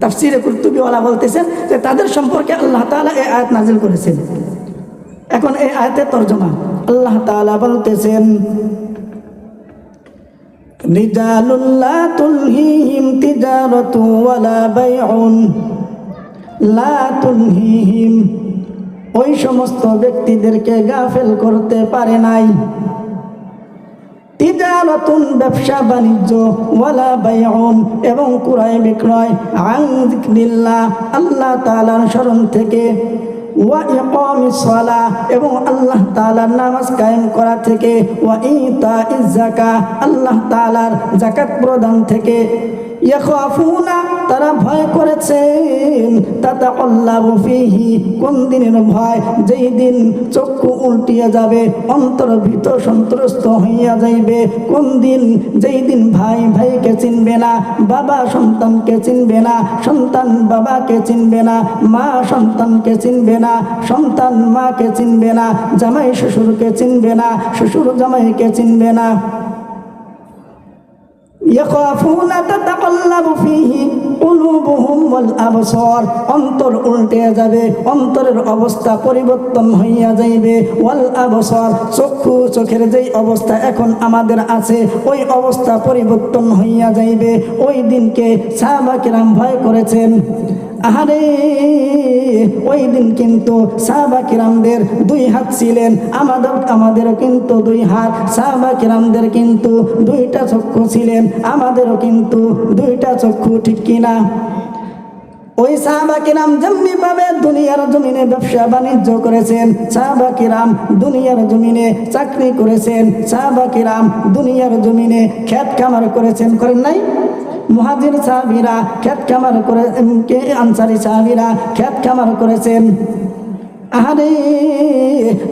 তাফসিরে কুর্তুবিওয়ালা বলতেছেন যে তাদের সম্পর্কে আল্লাহ তাআলা এই আয়াত নাজিল করেছেন। এখন এই আয়াতের তর্জমা, আল্লাহ তাআলা বলতেছেন তুলহিহিম, ওই সমস্ত ব্যক্তিদেরকে গাফেল করতে পারে নাই। তিজারাতুন ব্যবসা বাণিজ্য, ওয়ালা বাইউন এবং ক্রয় বিক্রয় আং যিকরিল্লাহ, আল্লাহ তাআলার স্মরণ থেকে, ওয়া ইকামিস সালাহ এবং আল্লাহ তাআলার নামাজ কায়েম করা থেকে, ওয়া ইতা যাকাত আল্লাহ তাআলার যাকাত প্রদান থেকে। তারা ভয় করেছেন। তাতাকাল্লাবু ফিহি, কোন দিনের ভয়? যেই দিন চক্ষু উল্টিয়ে যাবে, অন্তর ভীত সন্ত্রস্ত হইয়া যাইবে। কোন দিন? যেই দিন ভাই ভাইকে চিনবে না, বাবা সন্তানকে চিনবে না, সন্তান বাবাকে চিনবে না, মা সন্তানকে চিনবে না, সন্তান মাকে চিনবে না, জামাই শ্বশুরকে চিনবে না, শ্বশুর জামাইকে চিনবে না। يخافون تتقلب فيه قلوبهم والأبصار অন্তর উল্টে যাবে অন্তরের অবস্থা পরিবর্তন হইয়া যাইবে ওয়াল আবসর চক্ষু চোখের যেই অবস্থা এখন আমাদের আছে ওই অবস্থা পরিবর্তন হইয়া যাইবে ওই দিনকে সাহাবাকিরাম ভয় করেছেন আহারে, ওই দিন কিন্তু সাহাবা কিরামদের দুই হাত ছিলেন আমাদের আমাদেরও কিন্তু দুই হাত, সাহাবা কিরামদের কিন্তু দুইটা চক্ষু ছিলেন, আমাদেরও কিন্তু দুইটা চক্ষু, ঠিক কিনা ওই সাহাবা কিরাম যেমনি ভাবে দুনিয়ার জমিনে ব্যবসা বাণিজ্য করেছেন, সাহাবা কিরাম দুনিয়ার জমিনে চাকরি করেছেন, সাহাবা কিরাম দুনিয়ার জমিনে খেত খামার করেছেন, করেন নাই? মুহাজির সাহাবিরা খেত খামার করে কে আনসারি সাহাবিরা খেত খামার করেছেন? আহারে,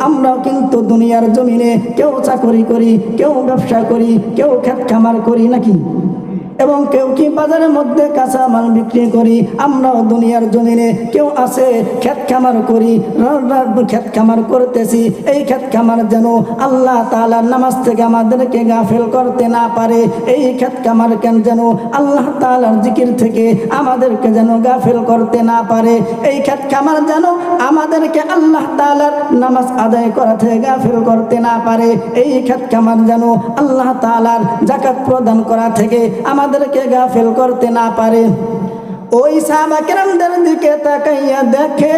আমরাও কিন্তু দুনিয়ার জমিনে কেউ চাকরি করি, কেউ ব্যবসা করি, কেউ খেত খামার করি, নাকি? এবং কেউ কি বাজারের মধ্যে কাঁচা মাল বিক্রি করি, আমরাও দুনিয়ার জমিনে কেউ আছে, খেত খামার করি খেত খামার করতেছি, এই খেত খামার যেন আল্লাহ তাআলার নামাজ থেকে আমাদেরকে গাফেল করতে না পারে, এই খেত খামার কেন যেন আল্লাহ তাআলার জিকির থেকে আমাদেরকে যেন গাফেল করতে না পারে, এই খেত খামার যেন আমাদেরকে আল্লাহ তাআলার নামাজ আদায় করা থেকে গাফেল করতে না পারে, এই খেত খামার যেন আল্লাহ তাআলার জাকাত প্রদান করা থেকে আমাদেরকে গাফেল করতে না পারে। ওই সাহাবাকেরামদের দিকে তাকাইয়া দেখেন,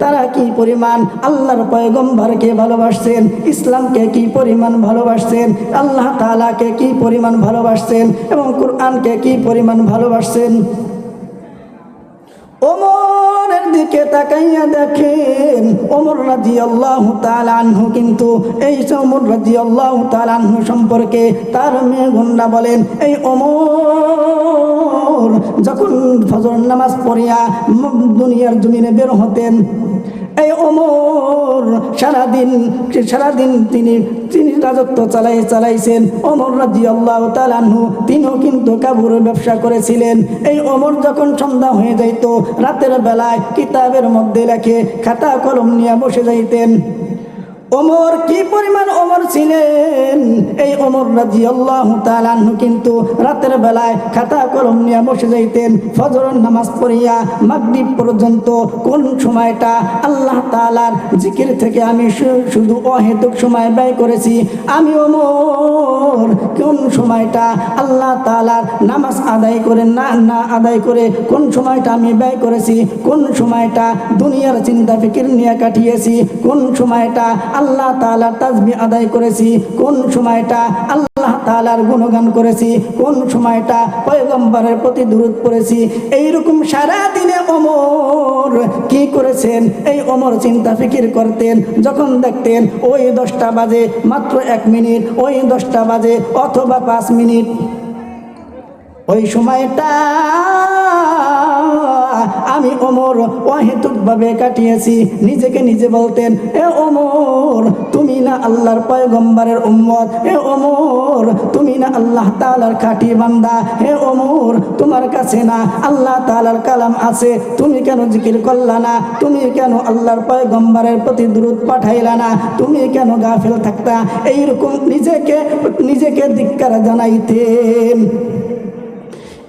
তারা কি পরিমাণ আল্লাহর পয়গম্বরকে ভালোবাসছেন, ইসলামকে কি পরিমাণ ভালোবাসছেন, আল্লাহ তাআলাকে কি পরিমাণ ভালোবাসছেন এবং কোরআনকে কি পরিমাণ ভালোবাসছেন? ওমরের দিকে তাকাইয়া দেখেন ওমর রাজি আল্লাহ আনহু কিন্তু এই সমর রাজি আল্লাহ আনহু সম্পর্কে তার মেয়ে গুন্ডা বলেন, এই ওমর, যখন ফজর নামাজ পড়িয়া দুনিয়ার জমিনে বের হতেন এই অমর, সারাদিন সারাদিন তিনি তিনি রাজত্ব চালাই, চালাইছেন। অমর রাজি আল্লাহ তালানহু তিনিও কিন্তু কাবুরের ব্যবসা করেছিলেন। এই অমর যখন সন্ধ্যা হয়ে যাইত, রাতের বেলায় কিতাবের মধ্যে লেখে খাতা কলম নিয়ে বসে যাইতেন। ওমর কি পরিমাণ ওমর ছিলেন? এই ওমর রাজি আল্লাহ তালানহু কিন্তু রাতের বেলায় খাতা কলম নিয়ে বসে যাইতেন, ফজরের নামাজ পড়িয়া মাগরিব পর্যন্ত কোন সময়টা আল্লাহ তালার জিকির থেকে আমি শুধু অহেতুক সময় ব্যয় করেছি? আমি ওমর, কোন সময়টা আল্লাহ তালার নামাজ আদায় করে না না আদায় করে কোন সময়টা আমি ব্যয় করেছি? কোন সময়টা দুনিয়ার চিন্তা ফিকির নিয়ে কাটিয়েছি? কোন সময়টা আল্লাহ তালার তাজবি আদায় করেছি। কোন সময়টা আল্লাহ তালার গুণগান করেছি, কোন সময়টা পয়গম্বরের প্রতি দূরত করেছি এইরকম সারা দিনে অমর কি করেছেন? এই অমর চিন্তা ফিকির করতেন, যখন দেখতেন ওই দশটা বাজে মাত্র এক মিনিট, ওই দশটা বাজে অথবা পাঁচ মিনিট। ওই সময়টা আমি ওমর অহেতুকভাবে কাটিয়েছি। নিজেকে নিজে বলতেন, এ ওমর, তুমি না আল্লাহর পয়গম্বরের উম্মত। এ ওমর, তুমি না আল্লাহ তালার খাঁটি বান্দা। হে ওমর, তোমার কাছে না আল্লাহ তালার কালাম আছে। তুমি কেন জিকির করলা না? তুমি কেন আল্লাহর পয়গম্বরের প্রতি দূরত পাঠাইলা না? তুমি কেন গাফেল থাকতা? এইরকম নিজেকে নিজেকে ধিক্কার জানাইতেন।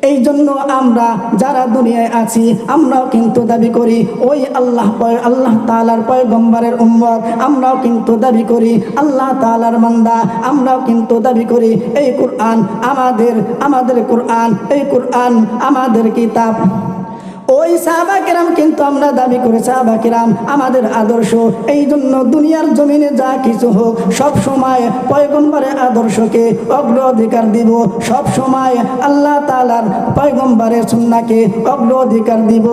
এই জন্য আমরা যারা দুনিয়ায় আছি, আমরাও কিন্তু দাবি করি, ওই আল্লাহ আল্লাহ তালার পয়গম্বরের উম্মত, আমরাও কিন্তু দাবি করি, আল্লাহ তালার মান্দা আমরাও কিন্তু দাবি করি, এই কোরআন আমাদের আমাদের কোরআন, এই কোরআন আমাদের কিতাব। ওই সাহাবা কিরাম কিন্তু আমরা দাবি করি, সাহাবা কিরাম, আমাদের আদর্শ, এই জন্য দুনিয়ার জমিনে যা কিছু হোক, সব সময় পয়গম্বরের আদর্শকে অগ্রাধিকার দিব, সব সময় আল্লাহ তালার পয়গম্বরের সুন্নাকে অগ্রাধিকার দিব।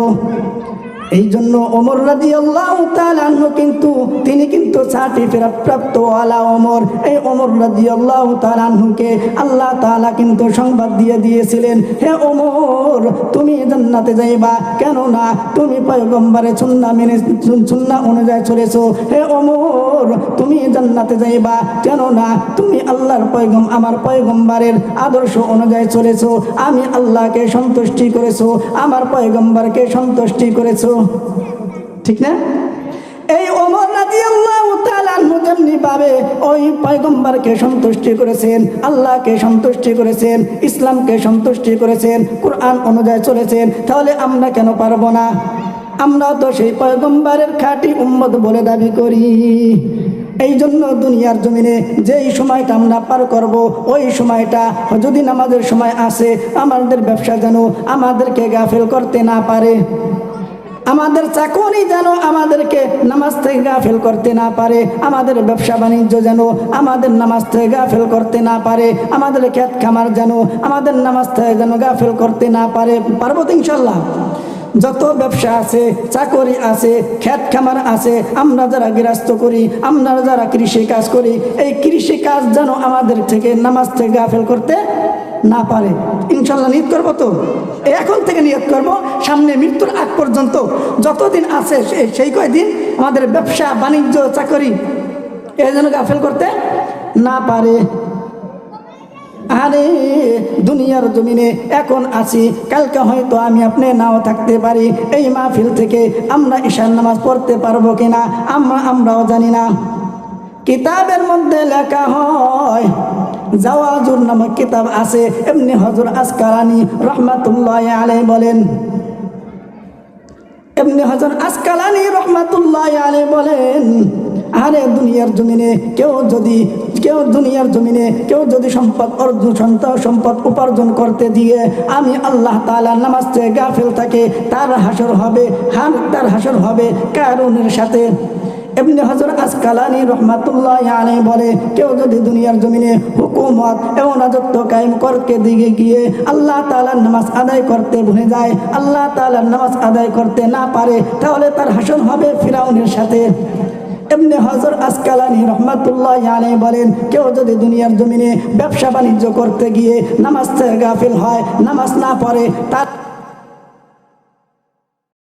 এই জন্য অমর রাজি আল্লাহ কিন্তু, তিনি কিন্তু প্রাপ্ত আলা ওমর। এই অমর রাজি আল্লাহ তালাহুকে আল্লাহ তালা কিন্তু সংবাদ দিয়ে দিয়েছিলেন, হে অমর তুমি জান্নাতে যাইবা কেন না তুমি পয়গম্বরে সুন্না মেনে, সুন্না অনুযায়ী চলেছ। হে অমর তুমি জান্নাতে যাইবা কেন না তুমি আল্লাহর পয়গম, আমার পয়গম্বরের আদর্শ অনুযায়ী চলেছ। আমি আল্লাহকে সন্তুষ্টি করেছ, আমার পয়গম্বরকে সন্তুষ্টি করেছ। ঠিক না? এই রাদিয়াল্লাহু তাআলা আনহু ভাবে ওই পয়গম্বরকে সন্তুষ্টি করেছেন, আল্লাহকে সন্তুষ্টি করেছেন, ইসলামকে সন্তুষ্টি করেছেন, কোরআন অনুযায়ী চলেছেন, তাহলে আমরা কেন পারব না? আমরা তো সেই পয়গম্বরের খাঁটি উম্মত বলে দাবি করি। এই জন্য দুনিয়ার জমিনে যেই সময়টা আমরা পার করব, ওই সময়টা যদি নামাজের সময় আসে, আমাদের ব্যবসা যেন আমাদেরকে গাফেল করতে না পারে। আমাদের চাকরি যেন আমাদেরকে নামাজ থেকে গাফেল করতে না পারে, আমাদের ব্যবসা বাণিজ্য যেন আমাদের নামাজ থেকে গাফেল করতে না পারে, আমাদের ক্ষেত খামার যেন আমাদের নামাজ থেকে যেন গাফেল করতে না পারে, পারব তো ইনশাল্লাহ যত ব্যবসা আছে, চাকরি আছে ক্ষেত খামার আছে, আমরা যারা গৃহস্থ করি, আমরা যারা কৃষি কাজ করি, এই কৃষি কাজ যেন আমাদের থেকে নামাজ থেকে গাফেল করতে না পারে। ইনশাল্লাহ নিয়ত করব তো। এখন থেকে নিয়োগ করব। সামনে মৃত্যুর আগ পর্যন্ত যতদিন আছে সেই কয়দিন আমাদের ব্যবসা, বাণিজ্য, চাকরি এ যেন গাফেল করতে না পারে। আরে, দুনিয়ার জমিনে এখন আছি। কালকে হয়তো আমি আপনি নাও থাকতে পারি। এই মাহফিল থেকে আমরা ঈশান নামাজ পড়তে পারব কিনা? আমরা আমরাও জানি না। কিতাবের মধ্যে লেখা হয় জাওয়াজুর নামক কিতাব আছে। এমনি হজর আসকারানি রহমাতুল্লাহ আলাই বলেন। এমনি হজর আসকালানি রহমাতুল্লাহ আলে বলেন, আরে দুনিয়ার জমিনে কেউ যদি, কেউ দুনিয়ার জমিনে কেউ যদি সম্পদ অর্জন সন্তান সম্পদ উপার্জন করতে দিয়ে আমি আল্লাহ তালা নামাজ থেকে গাফেল থাকে, তার হাসর হবে হান তার হাসর হবে কারণের সাথে এমনি হজর আসকালানি রহমাতুল্লাহ আলাই বলে, কেউ যদি দুনিয়ার জমিনে হুকুমত এবং রাজত্ব কায়েম করতে দিকে গিয়ে আল্লাহ তালার নামাজ আদায় করতে ভুলে যায়, আল্লাহ তালার নামাজ আদায় করতে না পারে, তাহলে তার হাসন হবে ফিরাউনের সাথে। এমনি হজর আসকালানি রহমাতুল্লাহ আলাই বলেন, কেউ যদি দুনিয়ার জমিনে ব্যবসা বাণিজ্য করতে গিয়ে নামাজ গাফিল হয়, নামাজ না পড়ে, তার